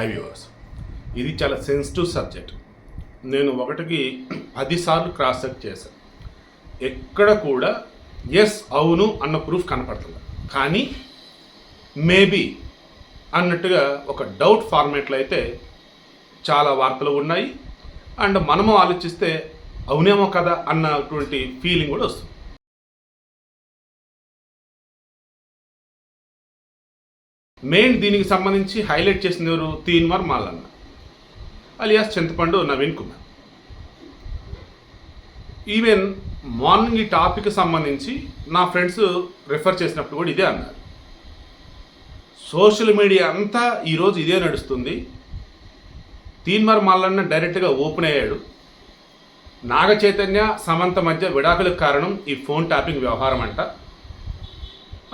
High viewers ఇది చాలా sensitive subject నేను ఒకటికి పదిసార్లు క్రాస్ చెక్ చేశాను. ఎక్కడ కూడా ఎస్ అవును అన్న ప్రూఫ్ కనపడుతుంది. కానీ మేబీ అన్నట్టుగా ఒక డౌట్ ఫార్మేట్లో అయితే చాలా వార్తలు ఉన్నాయి. అండ్ మనము ఆలోచిస్తే అవునేమో కదా అన్నటువంటి ఫీలింగ్ కూడా వస్తుంది. మెయిన్ దీనికి సంబంధించి హైలైట్ చేసింది ఎవరు? Teenmaar Mallanna. Alias Chintapandu Naveen Kumar. Even morning ఈ టాపిక్ సంబంధించి నా ఫ్రెండ్స్ రిఫర్ చేసినప్పుడు కూడా ఇదే అన్నారు. సోషల్ మీడియా అంతా ఈరోజు ఇదే నడుస్తుంది. తీన్మార్ మాలన్న డైరెక్ట్గా ఓపెన్ అయ్యాడు. నాగ చైతన్య సమంత మధ్య విడాకులకు కారణం ఈ ఫోన్ ట్యాపింగ్ వ్యవహారం అంట.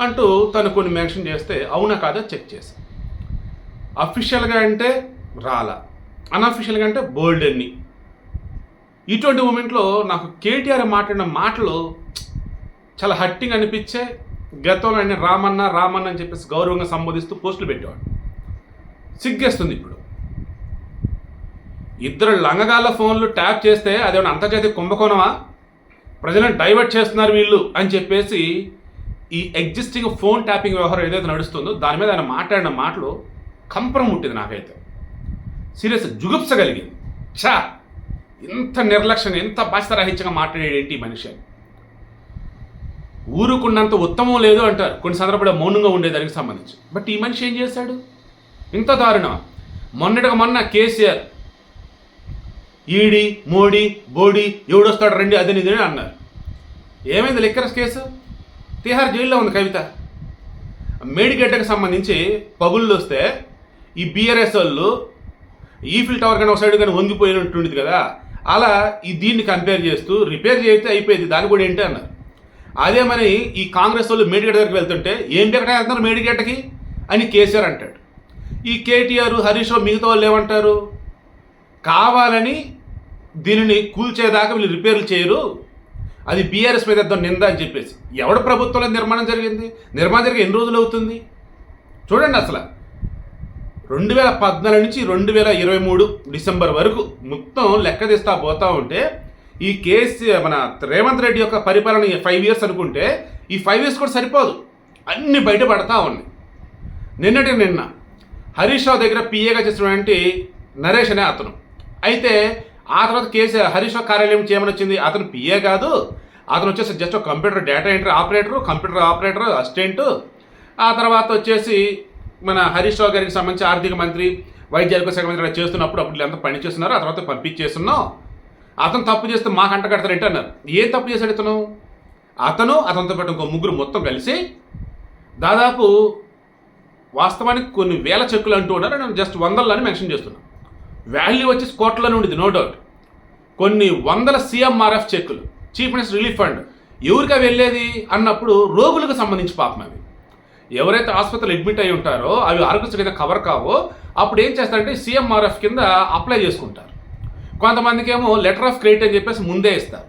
అంటూ తను కొన్ని మెన్షన్ చేస్తే అవునా కాదా చెక్ చేసి. అఫీషియల్గా అంటే రాలా. అన్అఫీషియల్గా అంటే బోల్డ్ అన్ని ఇటువంటి మూమెంట్లో నాకు కేటీఆర్ మాట్లాడిన మాటలు చాలా హట్టింగ్ అనిపించే గతంలో ఆయన రామన్న రామన్న అని చెప్పేసి గౌరవంగా సంబోధిస్తూ పోస్టులు పెట్టేవాడు. సిగ్గేస్తుంది ఇప్పుడు. ఇద్దరు లంగగాళ్ళ ఫోన్లు ట్యాప్ చేస్తే అదేమన్నా అంతర్జాతీయ కుంభకోణమా? ప్రజలను డైవర్ట్ చేస్తున్నారు వీళ్ళు అని చెప్పేసి ఈ ఎగ్జిస్టింగ్ ఫోన్ ట్యాపింగ్ వ్యవహారం ఏదైతే నడుస్తుందో దాని మీద ఆయన మాట్లాడిన మాటలు కంపరం ముట్టింది నాకైతే. సీరియస్ జుగుప్స కలిగింది. చా ఇంత నిర్లక్ష్యంగా ఎంత బాధ్యతరహిత్యంగా మాట్లాడేది ఏంటి ఈ మనిషి అని. ఊరుకున్నంత ఉత్తమం లేదు అంటారు. కొన్ని సందర్భాల్లో మౌనంగా ఉండే దానికి సంబంధించి. బట్ ఈ మనిషి ఏం చేశాడు? ఇంత దారుణం. మొన్నటిగా మొన్న కేసీఆర్ ఈడి మోడీ బోడీ ఎవడొస్తాడు రండి అదని ఇదని అన్నారు. ఏమైంది లిక్కరస్ కేసు? తిహార్ జైల్లో ఉంది కవిత. మేడిగడ్డకు సంబంధించి పగుళ్ళు వస్తే ఈ బీఆర్ఎస్ వాళ్ళు ఈఫిల్ టవర్ కానీ ఒక సైడ్ కానీ వంగిపోయినట్టుండేది కదా. అలా ఈ దీన్ని కంపేర్ చేస్తూ రిపేర్ చేస్తే అయిపోయింది. దాని కూడా ఏంటి అన్నారు. అదే మరి ఈ కాంగ్రెస్ వాళ్ళు మేడిగడ్డ దగ్గరికి వెళ్తుంటే ఏం ఎక్కడ వెళ్తున్నారు మేడిగడ్డకి? అని కేసీఆర్ అంటాడు. ఈ కేటీఆర్ హరీష్ రావు మిగతా వాళ్ళు ఏమంటారు? కావాలని దీనిని కూల్చేదాకా వీళ్ళు రిపేర్లు చేయరు. అది బీఆర్ఎస్ మీద నింద అని చెప్పేసి. ఎవడ ప్రభుత్వంలో నిర్మాణం జరిగింది? నిర్మాణం జరిగి ఎన్ని రోజులు అవుతుంది? చూడండి అసలు. రెండు వేల పద్నాలుగు నుంచి రెండు వేల ఇరవై మూడు డిసెంబర్ వరకు మొత్తం లెక్క తీస్తా పోతా ఉంటే ఈ కేసీ మన రేవంత్ రెడ్డి యొక్క పరిపాలన ఫైవ్ ఇయర్స్ అనుకుంటే ఈ ఫైవ్ ఇయర్స్ కూడా సరిపోదు. అన్ని బయటపడతా ఉన్నాయి నిన్నటి నిన్న హరీష్ రావు దగ్గర పిఏగా చేసినటువంటి నరేష్ అనే అతను. అయితే ఆ తర్వాత కేసీ హరీష్ కార్యాలయం చేయమని వచ్చింది. అతను పిఏ కాదు. అతను వచ్చేసి just computer data entry operator computer operator assistant ఆ తర్వాత వచ్చేసి మన హరీష్ రావు గారికి సంబంధించి ఆర్థిక మంత్రి వైద్య ఆరోగ్య శాఖ మంత్రి చేస్తున్నప్పుడు అప్పుడు ఎంత పని చేస్తున్నారు. ఆ తర్వాత పంపించేస్తున్నాం. అతను తప్పు చేస్తే మా కంట కడతారు ఏంటి అన్నారు. ఏం తప్పు చేశాడు ఇతను? అతను అతనితో పాటు ఇంకో ముగ్గురు మొత్తం కలిసి దాదాపు వాస్తవానికి కొన్ని వేల చెక్కులు అంటూ ఉన్నారు. నేను జస్ట్ వందలని మెన్షన్ చేస్తున్నాను వాల్యూ వచ్చేసి కోట్లలో ఉండేది నో డౌట్ కొన్ని వందల సీఎంఆర్ఎఫ్ చెక్కులు చీఫ్ మినిస్టర్ రిలీఫ్ ఫండ్ ఎవరికి వెళ్ళేది అన్నప్పుడు రోగులకు సంబంధించి పాపం అవి. ఎవరైతే ఆసుపత్రిలో అడ్మిట్ అయి ఉంటారో అవి ఆరోగ్యశ్రీ కింద కవర్ కావో అప్పుడు ఏం చేస్తారంటే సీఎంఆర్ఎఫ్ కింద అప్లై చేసుకుంటారు. కొంతమందికి ఏమో లెటర్ ఆఫ్ క్రెడిట్ అని చెప్పేసి ముందే ఇస్తారు.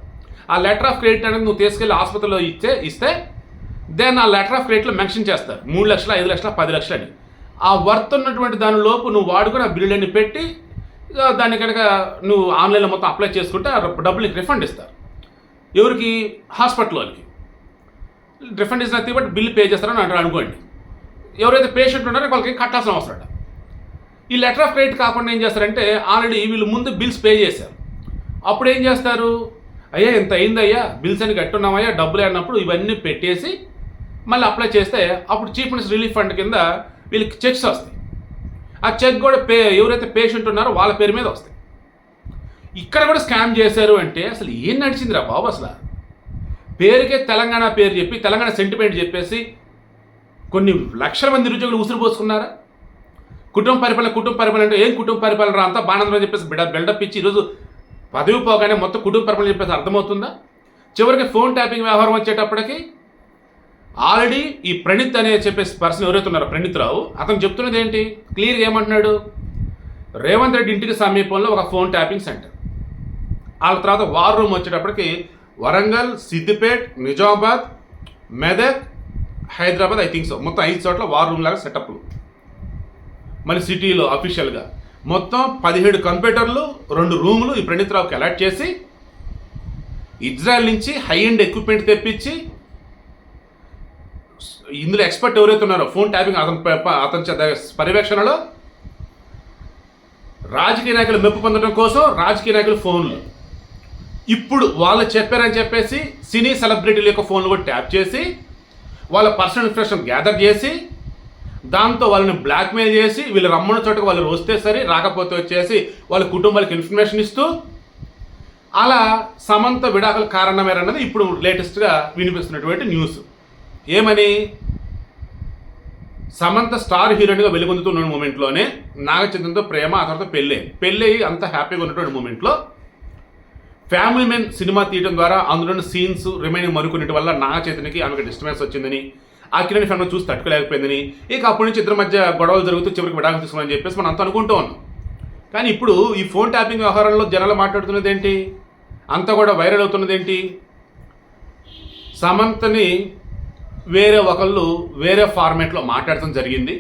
ఆ లెటర్ ఆఫ్ క్రెడిట్ అనేది నువ్వు తీసుకెళ్ళి ఆసుపత్రిలో ఇచ్చే ఇస్తే దెన్ ఆ లెటర్ ఆఫ్ క్రెడిట్లో మెన్షన్ చేస్తారు. మూడు లక్షల ఐదు లక్షల పది లక్షలు అని ఆ వర్త్ ఉన్నటువంటి దాని లోపు నువ్వు వాడుకుని ఆ బిల్లులన్నీ పెట్టి దాన్ని కనుక నువ్వు ఆన్లైన్లో మొత్తం అప్లై చేసుకుంటే డబ్బులు నీకు రిఫండ్ ఇస్తారు. ఎవరికి? హాస్పిటల్ వాళ్ళకి. రిఫండ్ ఇస్తారు బట్టి బిల్లు పే చేస్తారని అంటారు అనుకోండి. ఎవరైతే పేషెంట్ ఉన్నారో వాళ్ళకి కట్టాల్సిన అవసరం ఈ లెటర్ ఆఫ్ క్రెడిట్ కాకుండా ఏం చేస్తారంటే ఆల్రెడీ వీళ్ళు ముందు బిల్స్ పే చేశారు. అప్పుడు ఏం చేస్తారు? అయ్యా ఇంత అయిందయ్యా బిల్స్ అని కట్టున్నామయ్యా డబ్బులు అన్నప్పుడు ఇవన్నీ పెట్టేసి మళ్ళీ అప్లై చేస్తే అప్పుడు చీఫ్ మినిస్టర్ రిలీఫ్ ఫండ్ కింద వీళ్ళకి చెక్స్ వస్తాయి. ఆ చెక్ కూడా పే ఎవరైతే పేషెంట్ ఉన్నారో వాళ్ళ పేరు మీద వస్తాయి. ఇక్కడ కూడా స్కామ్ చేశారు అంటే అసలు ఏం నడిచిందిరా బాబు అసలు? పేరుకే తెలంగాణ పేరు చెప్పి తెలంగాణ సెంటిమెంట్ చెప్పేసి కొన్ని లక్షల మంది నిరుద్యోగులు ఉసురు పోసుకున్నారా? కుటుంబ పరిపాలన కుటుంబ పరిపాలన అంటే ఏం కుటుంబ పరిపాలన రా అంతా బాణంలో చెప్పేసి బిడ బిల్డప్ ఇచ్చి ఈరోజు పదవి పోగానే మొత్తం కుటుంబ పరిపాలన చెప్పేసి అర్థమవుతుందా? చివరికి ఫోన్ ట్యాపింగ్ వ్యవహారం వచ్చేటప్పటికి ఆల్రెడీ ఈ ప్రణీత్ అనే చెప్పేసి పర్సన్ ఎవరైతే ఉన్నారో ప్రణిత్ రావు అతను చెప్తున్నది ఏంటి? క్లియర్గా ఏమంటున్నాడు? రేవంత్ రెడ్డి ఇంటికి సమీపంలో ఒక ఫోన్ ట్యాపింగ్ సెంటర్. వాళ్ళ తర్వాత వార్ రూమ్ వచ్చేటప్పటికి Warangal Siddipet Nizamabad Medak Hyderabad I think so మొత్తం ఐదు చోట్ల వార్ రూమ్ లాగా సెటప్లు మళ్ళీ సిటీలో అఫీషియల్గా మొత్తం పదిహేడు కంప్యూటర్లు రెండు రూములు ఈ ప్రణీత్ రావుకి అలాట్ చేసి ఇజ్రాయెల్ నుంచి హై ఎండ్ ఎక్విప్మెంట్ తెప్పించి ఇందులో ఎక్స్పర్ట్ ఎవరైతే ఉన్నారో ఫోన్ ట్యాపింగ్ అతని అతని పర్యవేక్షణలో రాజకీయ నాయకులు మెప్పు పొందడం కోసం రాజకీయ నాయకులు ఫోన్లు ఇప్పుడు వాళ్ళు చెప్పారని చెప్పేసి సినీ సెలబ్రిటీల యొక్క ఫోన్లు కూడా ట్యాప్ చేసి వాళ్ళ పర్సనల్ ఇన్ఫర్మేషన్ గ్యాదర్ చేసి దాంతో వాళ్ళని బ్లాక్మెయిల్ చేసి వీళ్ళు రమ్మన్న చోటకు వాళ్ళు వస్తే సరే రాకపోతే వచ్చేసి వాళ్ళ కుటుంబాలకు ఇన్ఫర్మేషన్ ఇస్తూ అలా సమంత విడాకుల కారణమేరన్నది ఇప్పుడు లేటెస్ట్గా వినిపిస్తున్నటువంటి న్యూస్ ఏమని? సమంత స్టార్ హీరోయిన్గా వెలుగొందుతున్న మూమెంట్లోనే నాగచంద్రంతో ప్రేమ ఆ తర్వాత పెళ్ళి. పెళ్ళయి అంత హ్యాపీగా ఉన్నటువంటి మూమెంట్లో ఫ్యామిలీ మెన్ సినిమా తీయడం ద్వారా అందులోని సీన్స్ రిమైనింగ్ మరుకునేటి వల్ల నాగచైతన్యకి ఆమెకు డిస్టర్బెన్స్ వచ్చిందని ఆ కిరణ్ ఫ్యామిలీ చూసి తట్టుకోలేకపోయిందని ఇక అప్పటి నుంచి ఇద్దరి మధ్య గొడవలు జరుగుతూ చివరికి విడాకులు తీసుకోమని చెప్పేసి మనం అంత అనుకుంటూ ఉన్నాం. కానీ ఇప్పుడు ఈ ఫోన్ ట్యాపింగ్ వ్యవహారంలో జనాలు మాట్లాడుతున్నది ఏంటి? అంతా కూడా వైరల్ అవుతున్నది ఏంటి? సమంతని వేరే ఒకళ్ళు వేరే ఫార్మేట్లో మాట్లాడటం జరిగింది.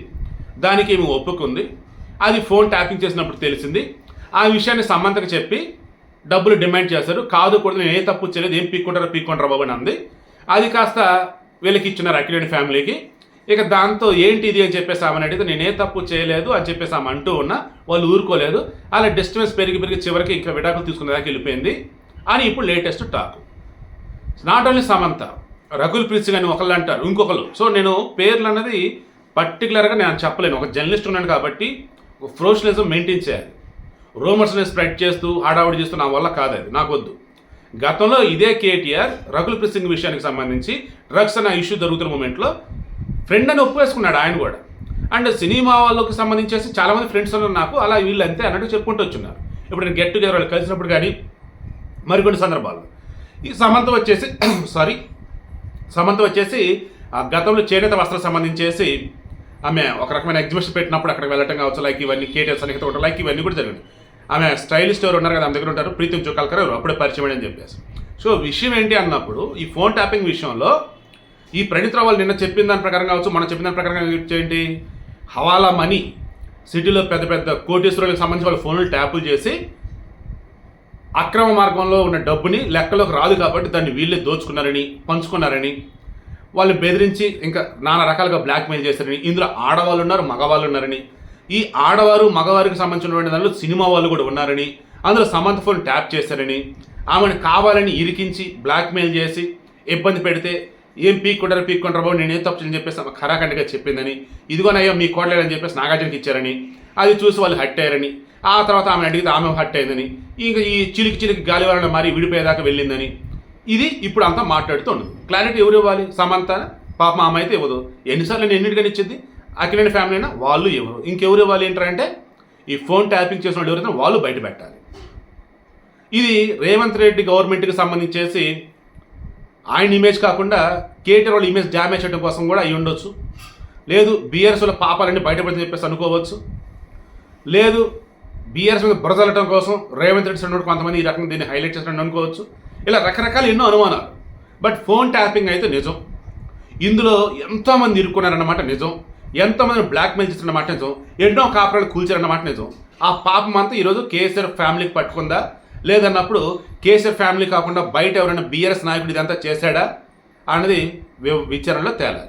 దానికి ఏమి ఒప్పుకుంది అది ఫోన్ ట్యాపింగ్ చేసినప్పుడు తెలిసింది. ఆ విషయాన్ని సమంతకు చెప్పి డబ్బులు డిమాండ్ చేశారు. కాదు కూడా నేను ఏ తప్పు చేయలేదు ఏం పీక్కుంటారో పీక్కుంటారా బాబు అని అంది. అది కాస్త వీళ్ళకి ఇచ్చినారు అఖిలేని ఫ్యామిలీకి. ఇక దాంతో ఏంటి ఇది అని చెప్పేసి ఆమెను అడిగితే నేను ఏ తప్పు చేయలేదు అని చెప్పేసి ఆమె అంటూ ఉన్నా వాళ్ళు ఊరుకోలేదు. అలా డిస్టర్బెన్స్ పెరిగి పెరిగి చివరికి ఇంకా విడాకులు తీసుకునే దాకా వెళ్ళిపోయింది. అని ఇప్పుడు latest talk not only Samantha Rakul Preet అని ఒకళ్ళు అంటారు ఇంకొకరు సో నేను పేర్లు అన్నది పర్టికులర్గా నేను చెప్పలేను. ఒక జర్నలిస్ట్ ఉన్నాను కాబట్టి ఒక ప్రొఫెషనలిజం మెయింటైన్ చేయాలి రూమర్స్ని స్ప్రెడ్ చేస్తూ హడావుడి చేస్తూ నా వల్ల కాదు అది నాకొద్దు గతంలో ఇదే కేటీఆర్ రకుల్ ప్రీత్ సింగ్ విషయానికి సంబంధించి డ్రగ్స్ అనే ఇష్యూ జరుగుతున్న మూమెంట్లో ఫ్రెండ్ అని ఒప్పువేసుకున్నాడు ఆయన కూడా. అండ్ సినిమా వాళ్ళకి సంబంధించేసి చాలామంది ఫ్రెండ్స్ ఉన్నారు నాకు అలా వీళ్ళు అంతే అన్నట్టు చెప్పుకుంటూ వచ్చున్నారు. ఇప్పుడు నేను గెట్ టుగెదర్ వాళ్ళు కలిసినప్పుడు కానీ మరికొన్ని సందర్భాల్లో. ఈ సమంత వచ్చేసి సారీ సమంత వచ్చేసి ఆ గతంలో చేనేత వస్త్రం సంబంధించేసి ఆమె ఒక రకమైన ఎగ్జిబిషన్ పెట్టినప్పుడు అక్కడికి వెళ్ళటం కావచ్చు లైక్ ఇవన్నీ కేటీఆర్ సన్నిహిత ఉంటారు లైక్ ఇవన్నీ కూడా జరిగింది. ఆమె స్టైల్ స్టోర్ ఉన్నారు కదా ఆమె దగ్గర ఉంటారు ప్రీతం చుక్కాలకర్ ఎవరు అప్పుడే పరిచయం అని చెప్పేసి. సో విషయం ఏంటి అన్నప్పుడు ఈ ఫోన్ ట్యాపింగ్ విషయంలో ఈ ప్రణీత్ రావు వాళ్ళు నిన్న చెప్పిన దాని ప్రకారం కావచ్చు మనం చెప్పిన దాని ప్రకారం ఏంటి? హవాలా మనీ సిటీలో పెద్ద పెద్ద కోటీశ్వరులకు సంబంధించి వాళ్ళ ఫోన్లు ట్యాపులు చేసి అక్రమ మార్గంలో ఉన్న డబ్బుని లెక్కలోకి రాదు కాబట్టి దాన్ని వీళ్ళే దోచుకున్నారని పంచుకున్నారని వాళ్ళు బెదిరించి ఇంకా నానా రకాలుగా బ్లాక్మెయిల్ చేశారని ఇందులో ఆడవాళ్ళు ఉన్నారు మగవాళ్ళు ఉన్నారని ఈ ఆడవారు మగవారికి సంబంధించినటువంటి దానిలో సినిమా వాళ్ళు కూడా ఉన్నారని అందులో సమంత ఫోన్ ట్యాప్ చేశారని ఆమెను కావాలని ఇరికించి బ్లాక్మెయిల్ చేసి ఇబ్బంది పెడితే ఏం పీక్కుంటారు పీక్కుంటారు బాబు నేనేం తప్పు చేయని చెప్పేసి ఆమె ఖరాఖండిగా చెప్పిందని ఇదిగోనయ్యో మీ కోడలేదని చెప్పేసి నాగార్జునకి ఇచ్చారని అది చూసి వాళ్ళు హట్ అయ్యారని ఆ తర్వాత ఆమె అడిగితే ఆమె హట్ అయిందని ఇంకా ఈ చిలికి చిలికి గాలి వలన మరీ విడిపోయేదాకా వెళ్ళిందని. ఇది ఇప్పుడు అంతా మాట్లాడుతుంది. క్లారిటీ ఎవరు ఇవ్వాలి? సమంత? పాప ఆమె అయితే ఇవ్వదు. ఎన్నిసార్లు నేను ఎన్నిటికని ఇచ్చింది? అఖిలేని ఫ్యామిలీ అయినా వాళ్ళు ఇవ్వరు. ఇంకెవరు ఇవ్వాలి ఏంటంటే ఈ ఫోన్ ట్యాపింగ్ చేసిన వాళ్ళు ఎవరైతే వాళ్ళు బయట పెట్టాలి. ఇది రేవంత్ రెడ్డి గవర్నమెంట్కి సంబంధించేసి ఆయన ఇమేజ్ కాకుండా కేటీఆర్ వాళ్ళ ఇమేజ్ డ్యామేజ్ చేయడం కోసం కూడా అయి ఉండొచ్చు. లేదు బీఆర్ఎస్లో పాపాలన్నీ బయటపడని చెప్పేసి అనుకోవచ్చు. లేదు బీఆర్ఎస్ మీద బురదలటం కోసం రేవంత్ రెడ్డి సన్నోడు కొంతమంది ఈ రకంగా దీన్ని హైలైట్ చేసినట్టు అనుకోవచ్చు. ఇలా రకరకాల ఎన్నో అనుమానాలు. బట్ ఫోన్ ట్యాపింగ్ అయితే నిజం. ఇందులో ఎంతోమంది ఇరుక్కున్నారన్నమాట నిజం. ఎంతోమంది బ్లాక్మెయిల్ చేస్తున్నమాట నిజం. ఎన్నో కాపురాలు కూల్చారన్నమాట నిజం. ఆ పాపం అంతా ఈరోజు కేసీఆర్ ఫ్యామిలీకి పట్టుకుందా? లేదన్నప్పుడు కేసీఆర్ ఫ్యామిలీ కాకుండా బయట ఎవరైనా బీఆర్ఎస్ నాయకుడు ఇదంతా చేశాడా? అన్నది విచారణలో తేలాలి.